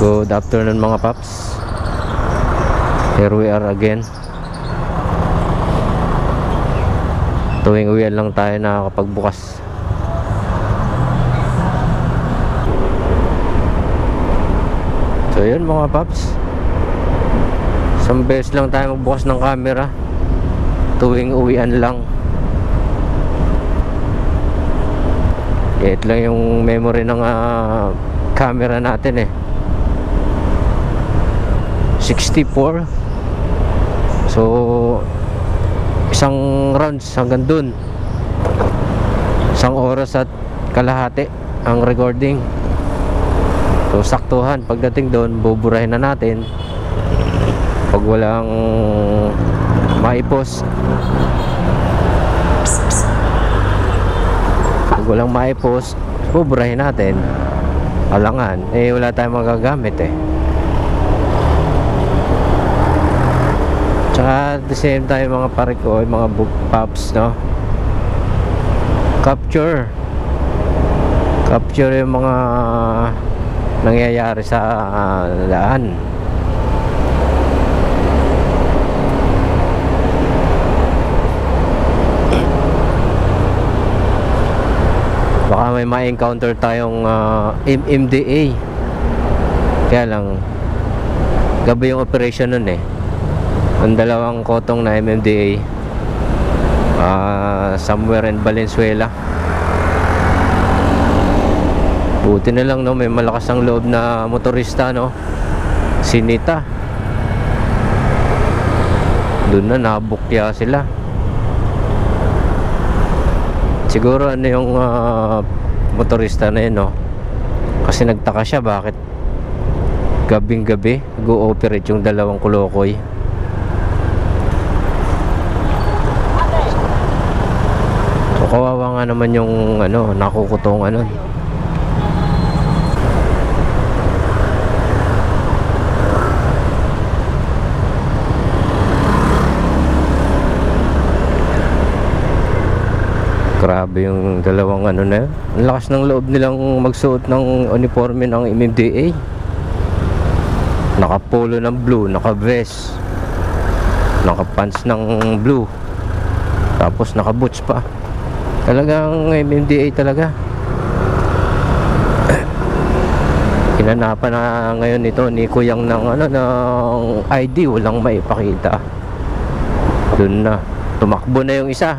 Good afternoon mga paps. Here we are again. Tuwing uwian lang tayo nakakapagbukas. So yun mga paps. Isang beses lang tayo magbukas ng camera. Tuwing uwian lang. Ito lang yung memory ng ah, camera natin eh 64 So Isang rounds hanggang dun. Isang oras at kalahati Ang recording. So saktuhan. Pagdating doon buburahin na natin. Pag walang Maipos. Pag walang maipos Buburahin natin. Alangan. Eh wala tayong magagamit eh Tsaka the same time mga pare ko, mga book pops, no? Capture. Capture yung mga nangyayari sa ah, daan. Baka may ma-encounter tayong ah, MMDA. Kaya lang, gabi yung operation nun eh ang dalawang kotong na MMDA ah, somewhere in Valenzuela. Buti na lang no may malakas ang loob na motorista no. Sinita doon na nabukya sila. Siguro ano yung ah, motorista na yun no? Kasi nagtaka siya bakit gabing gabi go-operate yung dalawang kulokoy So, kawawa nga naman yung ano, nakukutong ano. Grabe yung dalawang ano na yun. Lakas ng loob nilang magsuot ng uniforme ng MMDA. Nakapolo ng blue, naka-vest. Naka-pants ng blue. Tapos naka-boots pa. Talagang MMDA talaga. Kinanapan na ngayon ito ni Kuyang ng ano ng ID walang maipakita. Doon na. Tumakbo na yung isa.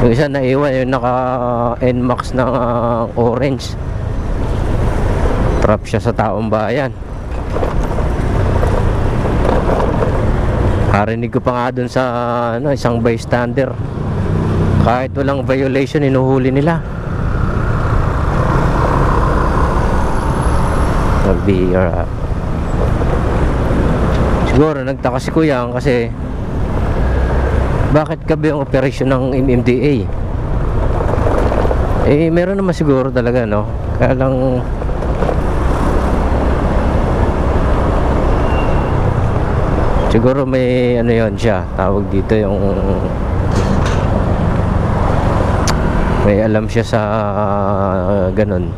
Yung isa naiwan yung naka NMAX na ah, orange. Trap siya sa taong bayan. Harinig ko pa nga dun sa ano, isang bystander kahit walang violation inuhuli nila. Nagbihira siguro nagtaka si kuya kasi bakit gabi ang operasyon ng MMDA eh meron naman siguro talaga no? Kaya lang siguro may ano yon siya tawag dito yung may alam siya sa uh, ganun.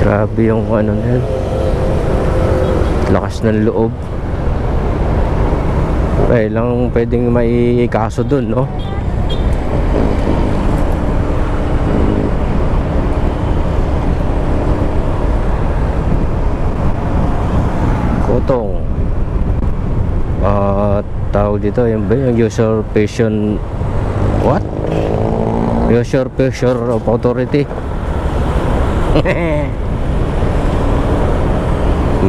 Grabe yung ano na yun lakas ng loob. Eh lang pwedeng may kaso dun no Kotong at tawag dito yung yung usurpation what? usurpation of authority.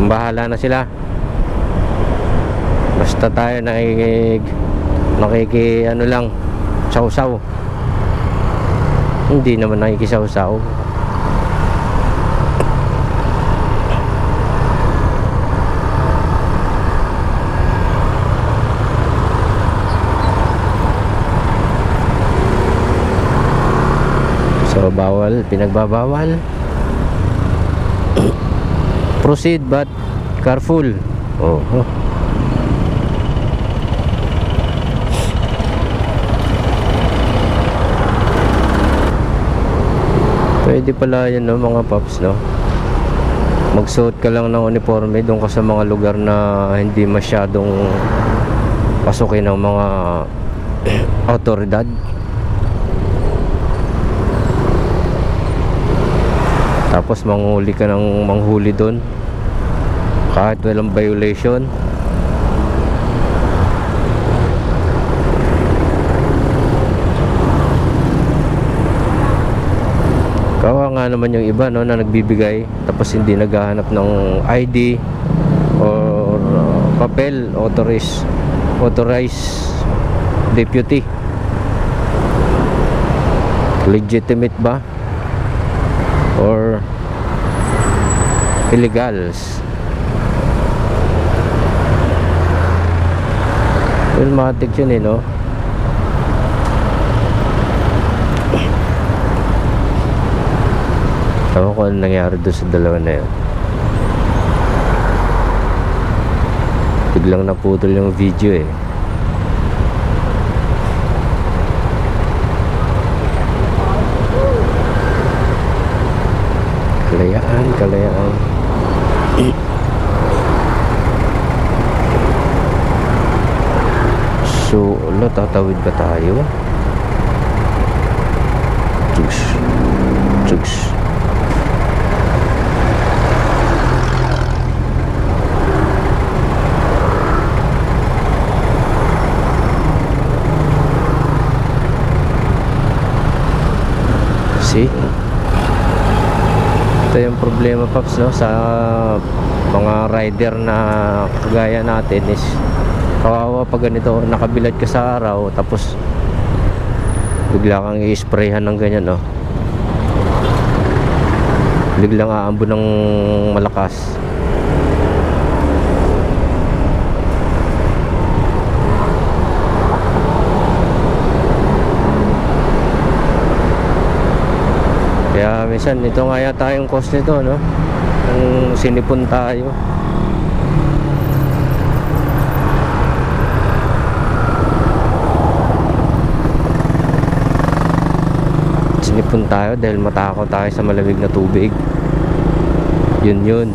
Bahala na sila. Basta tayo nakikig nakiki ano lang sausaw hindi naman nakikisaw-saw So bawal, pinagbabawal. Proceed but careful. Oh. oh. Pwede pala yan no mga paps no. Magsuot ka lang ng uniforme doon ka sa mga lugar na hindi masyadong pasukin ng mga autoridad. Tapos manghuli ka ng manghuli doon. Kahit walang violation. Kawa nga naman yung iba no, na nagbibigay tapos hindi naghahanap ng ID or uh, papel authorized authorized deputy legitimate ba or illegals Ilmatic yun eh no Ewan ko ano nangyari doon sa dalawa na yun. Biglang naputol yung video eh. Kalayaan, kalayaan. So, tatawid ba tayo? Jugs. Jugs. See? Ito yung problema Paps no sa mga rider na kagaya natin is kawawa pag ganito. Nakabilad ka sa araw tapos bigla kang i-sprayhan ng ganyan no. Biglang aambo ng malakas Kaya minsan ito nga yata yung cost nito no. Kung sinipon tayo. Sinipon tayo dahil matakot tayo sa malamig na tubig. Yun yun.